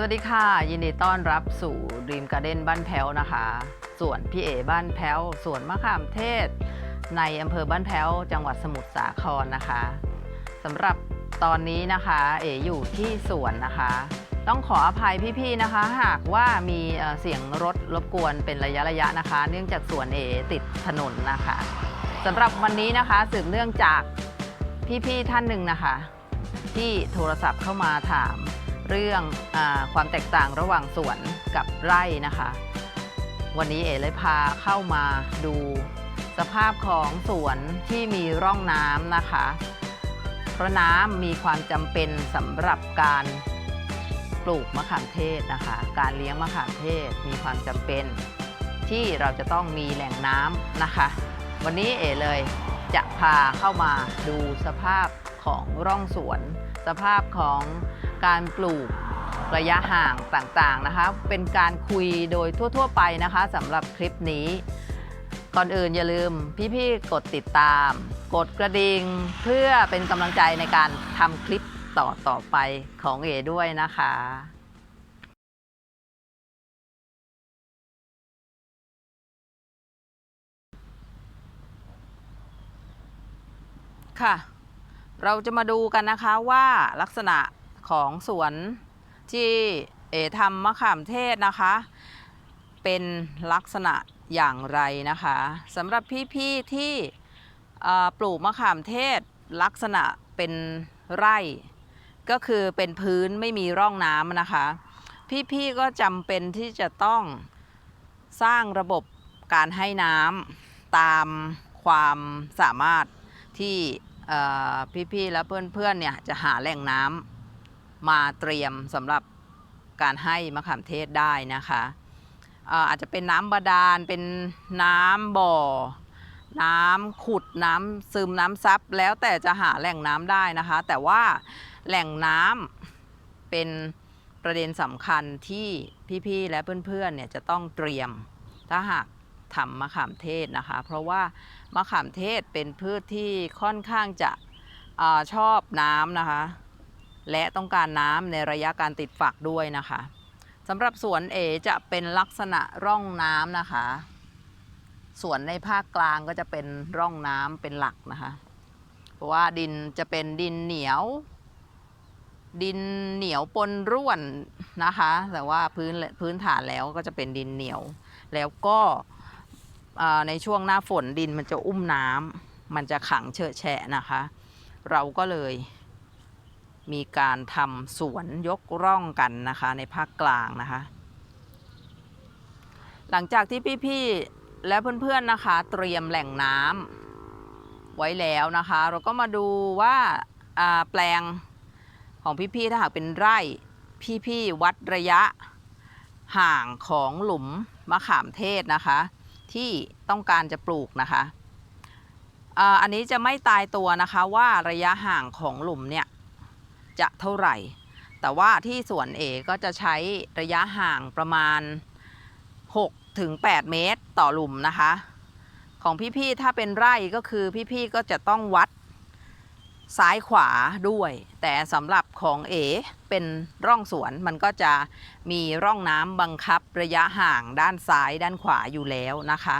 สวัสดีค่ะ ยินดีต้อนรับสู่ Dream Garden บ้านแพ้วนะคะสวนพี่เอบ้านแพ้วสวนมะขามเทศ ในอำเภอบ้านแพ้วจังหวัดสมุทรสาครนะคะสำหรับตอนนี้นะคะเออยู่ที่สวนนะคะ ต้องขออภัยพี่ๆนะคะ หากว่ามีเสียงรถรบกวนเป็นระยะระยะๆนะคะ เนื่องจากสวนเอติดถนนนะคะสำหรับวันนี้นะคะสืบเนื่องจากพี่ๆท่านหนึ่งนะคะ ที่โทรศัพท์เข้ามาถาม เรื่องอความแตกต่างระหว่างสวนกับไร่นะคะ วันนี้เอ๋เลยพาเข้ามาดูสภาพของสวนที่มีร่องน้ำนะคะ เพราะน้ำมีความจำเป็นสำหรับการปลูกมะขามเทศนะคะ การเลี้ยงมะขามเทศมีความจำเป็น ที่เราจะต้องมีแหล่งน้ำนะคะ วันนี้เอ๋เลยจะพาเข้ามาดูสภาพของร่องสวน สภาพของ การปลูกระยะห่างต่างๆนะคะ เป็นการคุยโดยทั่ว ๆ ไปนะคะสำหรับคลิปนี้ ก่อนอื่นอย่าลืมพี่ๆกดติดตาม กดกระดิ่งเพื่อเป็นกำลังใจในการทำคลิปต่อต่อๆไปของเอด้วยนะคะค่ะ เราจะมาดูกันนะคะว่าลักษณะ ของสวนที่เอทำมะขามเทศนะคะ เป็นลักษณะอย่างไรนะคะสำหรับพี่ๆที่เอ่ปลูกมะขามเทศลักษณะเป็นไร่ ก็คือเป็นพื้นไม่มีร่องน้ำนะคะ พี่ๆก็จำเป็นที่จะต้องสร้างระบบการให้น้ำตามความสามารถที่เอ่พี่ๆและเพื่อนๆเนี่ยจะหาแหล่งน้ำ มาเตรียมสำหรับการให้มะขามเทศได้นะคะอาจจะเป็นน้ำบาดาลเป็นน้ำบ่อ น้ำขุดน้ำซึมน้ำซับแล้วแต่จะหาแหล่งน้ำได้นะคะ แต่ว่าแหล่งน้ำเป็นประเด็นสำคัญที่พี่ๆและเพื่อนๆเนี่ยจะต้องเตรียมถ้าหากทำมะขามเทศนะคะ เพราะว่ามะขามเทศเป็นพืชที่ค่อนข้างจะอชอบน้ำนะคะ และต้องการน้ำในระยะการติดฝักด้วยนะคะสำหรับสวนเอจะเป็นลักษณะร่องน้ำนะคะสวนในภาคกลางก็จะเป็นร่องน้ำเป็นหลักนะคะ เพราะว่าดินจะเป็นดินเหนียว ดินเหนียวปนร่วนนะคะ แต่ว่าพื้นพื้นฐานแล้วก็จะเป็นดินเหนียว แล้วก็ในช่วงหน้าฝนดินมันจะอุ้มน้ำมันจะขังเฉอะแฉะนะคะ เราก็เลย มีการทำสวนยกร่องกันนะคะในภาคกลางนะคะ หลังจากที่พี่ๆและเพื่อนๆนะคะ เตรียมแหล่งน้ำไว้แล้วนะคะ เราก็มาดูว่าาแปลงของพี่ๆถ้าหากเป็นไร่พี่ๆวัดระยะห่างของหลุมมะขามเทศนะคะ ที่ต้องการจะปลูกนะคะออันนี้จะไม่ตายตัวนะคะว่าระยะห่างของหลุมเนี่ย จะเท่าไหร่ แต่ว่าที่สวนเอก็จะใช้ระยะห่างประมาณ 6 ถึง 8 เมตรต่อหลุมนะคะ ของพี่ๆถ้าเป็นไร่ก็คือพี่ๆก็จะต้องวัดซ้ายขวาด้วย แต่สำหรับของเอเป็นร่องสวนมันก็จะมีร่องน้ำบังคับระยะห่างด้านซ้ายด้านขวาอยู่แล้วนะคะ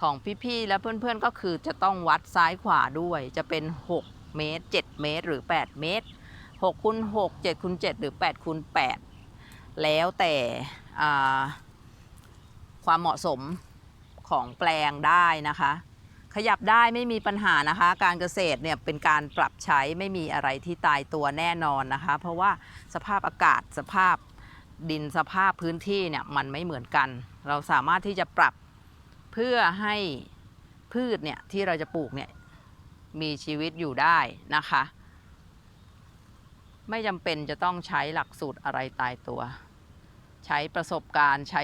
ของพี่ๆและเพื่อนๆก็คือจะต้องวัดซ้ายขวาด้วยจะเป็น 6 เมตร 7 เมตรหรือ 8 เมตร6คูณ6 7คูณ7หรือ8คูณ8แล้วแต่ความเหมาะสมของแปลงได้นะคะ ขยับได้ไม่มีปัญหานะคะ การเกษตรเนี่ยเป็นการปรับใช้ไม่มีอะไรที่ตายตัวแน่นอนนะคะ เพราะว่าสภาพอากาศสภาพดินสภาพพื้นที่เนี่ยมันไม่เหมือนกัน เราสามารถที่จะปรับเพื่อให้พืชเนี่ยที่เราจะปลูกเนี่ย มีชีวิตอยู่ได้นะคะ ไม่จำเป็นจะต้องใช้หลักสูตรอะไรตายตัว ใช้ประสบการณ์ใช้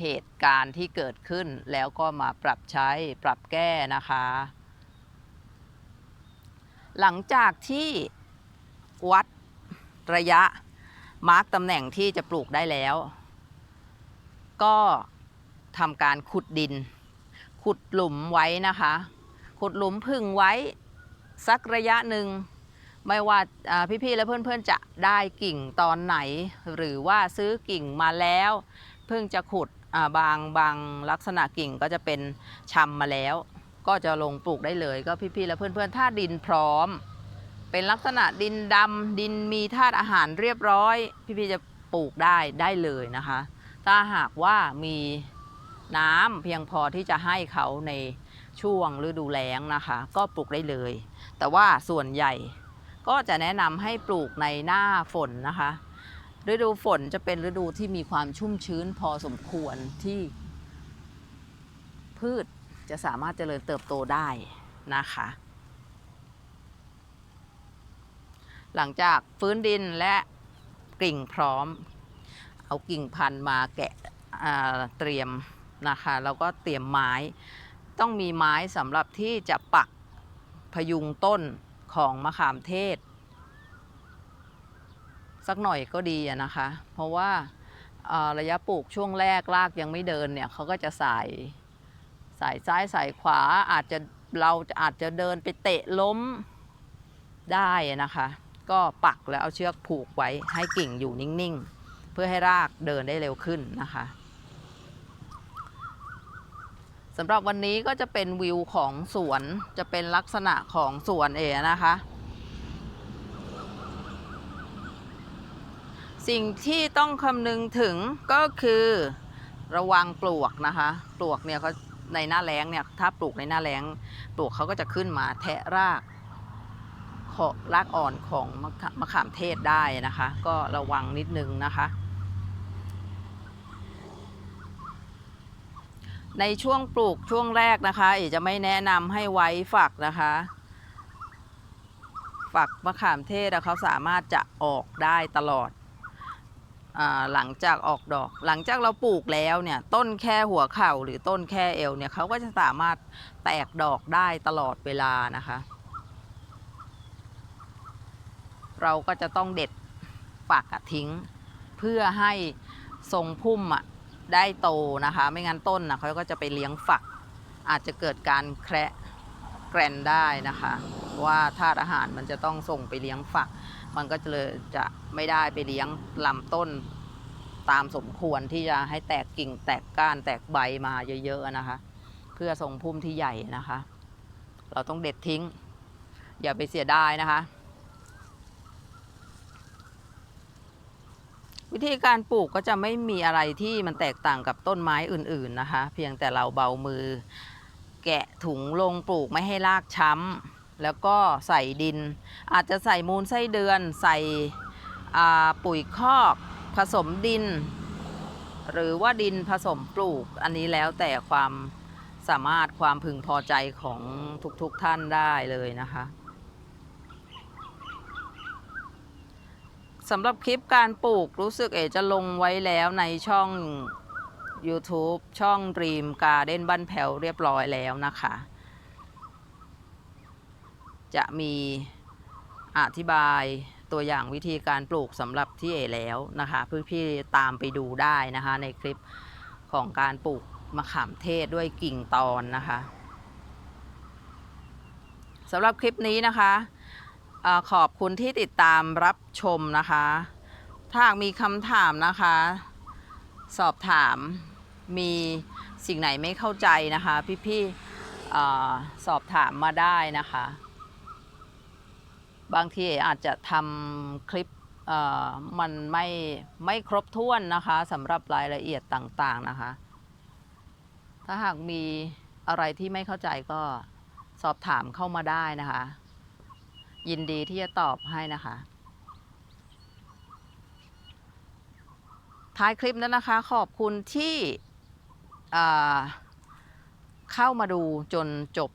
เหตุการณ์ที่เกิดขึ้น แล้วก็มาปรับใช้ปรับแก้นะคะ หลังจากที่วัดระยะมาร์กตำแหน่งที่จะปลูกได้แล้ว ก็ทำการขุดดิน ขุดหลุมไว้นะคะ ขุดหลุมพึ่งไว้สักระยะหนึ่ง ไม่ว่าพี่ๆและเพื่อนๆจะได้กิ่งตอนไหน หรือว่าซื้อกิ่งมาแล้วเพิ่งจะขุดบางบางลักษณะกิ่งก็จะเป็นชำมาแล้ว ก็จะลงปลูกได้เลยก็พี่ๆและเพื่อนๆถ้าดินพร้อม เป็นลักษณะดินดำดินมีธาตุอาหารเรียบร้อย พี่ๆจะปลูกได้ได้เลยนะคะ ถ้าหากว่ามีน้ำเพียงพอที่จะให้เขาใน ช่วงฤดูแล้งนะคะ ก็ปลูกได้เลย แต่ว่าส่วนใหญ่ก็จะแนะนำให้ปลูกในหน้าฝนนะคะ ฤดูฝนจะเป็นฤดูที่มีความชุ่มชื้นพอสมควรที่ พืชจะสามารถเจริญเติบโตได้นะคะ หลังจากฟื้นดินและกิ่งพร้อม เอากิ่งพันธุ์มาแกะเตรียมนะคะ แล้วก็เตรียมไม้ ต้องมีไม้สำหรับที่จะปักพยุงต้นของมะขามเทศ สักหน่อยก็ดีนะคะ เพราะว่าระยะปลูกช่วงแรกรากยังไม่เดินเนี่ยเขาก็จะใส่สายซ้ายสายขวาอาจจะเราอาจจะเดินไปเตะล้มได้นะคะ ก็ปักแล้วเอาเชือกผูกไว้ให้กิ่งอยู่นิ่งๆ เพื่อให้รากเดินได้เร็วขึ้นนะคะ สำหรับวันนี้ก็จะเป็นวิวของสวนจะเป็นลักษณะของสวนเอนะคะ สิ่งที่ต้องคำนึงถึงก็คือระวังปลวกนะคะ ปลวกเนี่ยเขาในหน้าแล้งเนี่ยถ้าปลูกในหน้าแล้ง ปลวกเขาก็จะขึ้นมาแทะรากของรากอ่อนของมะขามเทศได้นะคะ ก็ระวังนิดนึงนะคะ ในช่วงปลูกช่วงแรกนะคะเอ๋จะไม่แนะนำให้ไว้ฝักนะคะ ฝักมะขามเทศเขาสามารถจะออกได้ตลอดอหลังจากออกดอก หลังจากเราปลูกแล้วเนี่ยต้นแค่หัวเข่าหรือต้นแค่เอวเนี่ยเขาก็จะสามารถแตกดอกได้ตลอดเวลานะคะ เราก็จะต้องเด็ดฝักทิ้ง เพื่อให้ทรงพุ่มอะ ได้โตนะคะ ไม่งั้นต้นนะเขาก็จะไปเลี้ยงฝัก อาจจะเกิดการแคระแกรนได้นะคะว่าธาตุอาหารมันจะต้องส่งไปเลี้ยงฝัก มันก็จะเลยจะไม่ได้ไปเลี้ยงลำต้นตามสมควรที่จะให้แตกกิ่งแตกก้านแตกใบมาเยอะๆนะคะ เพื่อทรงพุ่มที่ใหญ่นะคะ เราต้องเด็ดทิ้ง อย่าไปเสียดายนะคะ วิธีการปลูกก็จะไม่มีอะไรที่มันแตกต่างกับต้นไม้อื่นๆนะคะ เพียงแต่เราเบามือ แกะถุงลงปลูกไม่ให้รากช้ำแล้วก็ใส่ดิน อาจจะใส่มูลไส้เดือน ใส่ปุ๋ยคอกผสมดิน หรือว่าดินผสมปลูกอันนี้แล้วแต่ความสามารถความพึงพอใจของทุกๆท่านได้เลยนะคะ สำหรับคลิปการปลูกรู้สึกเอจะลงไว้แล้วในช่อง YouTube ช่อง Dream Garden บ้านแผวเรียบร้อยแล้วนะคะ จะมีอธิบายตัวอย่างวิธีการปลูกสำหรับที่เอแล้วนะคะเพื่อพี่ตามไปดูได้นะคะ ในคลิปของการปลูกมะขามเทศด้วยกิ่งตอนนะคะสำหรับคลิปนี้นะคะ ขอบคุณที่ติดตามรับชมนะคะ ถ้าหากมีคำถามนะคะ สอบถามมีสิ่งไหนไม่เข้าใจนะคะ พี่ๆอสอบถามมาได้นะคะ บางทีอาจจะทำคลิปมันไม่ไม่ครบถ้วนนะคะสำหรับรายละเอียดต่างๆนะคะ ถ้าหากมีอะไรที่ไม่เข้าใจก็สอบถามเข้ามาได้นะคะ ยินดีที่จะตอบให้นะคะ ท้ายคลิปนั้นนะคะ ขอบคุณที่เข้ามาดูจนจบ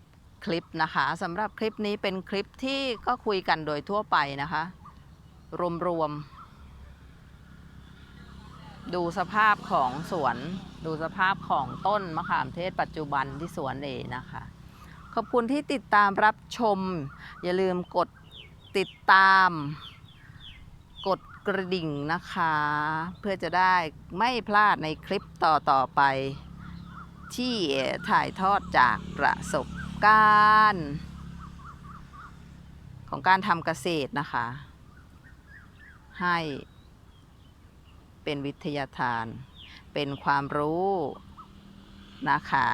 คลิปนะคะสำหรับคลิปนี้เป็นคลิปที่ก็คุยกันโดยทั่วไปนะคะ รวมๆ ดูสภาพของสวน ดูสภาพของต้นมะขามเทศปัจจุบันที่สวนเอนะคะ ขอบคุณที่ติดตามรับชม อย่าลืมกด ติดตาม กดกระดิ่งนะคะ เพื่อจะได้ไม่พลาดในคลิปต่อๆไป ที่ถ่ายทอดจากประสบการณ์ ของการทำเกษตรนะคะ ให้เป็นวิทยาทาน เป็นความรู้นะคะ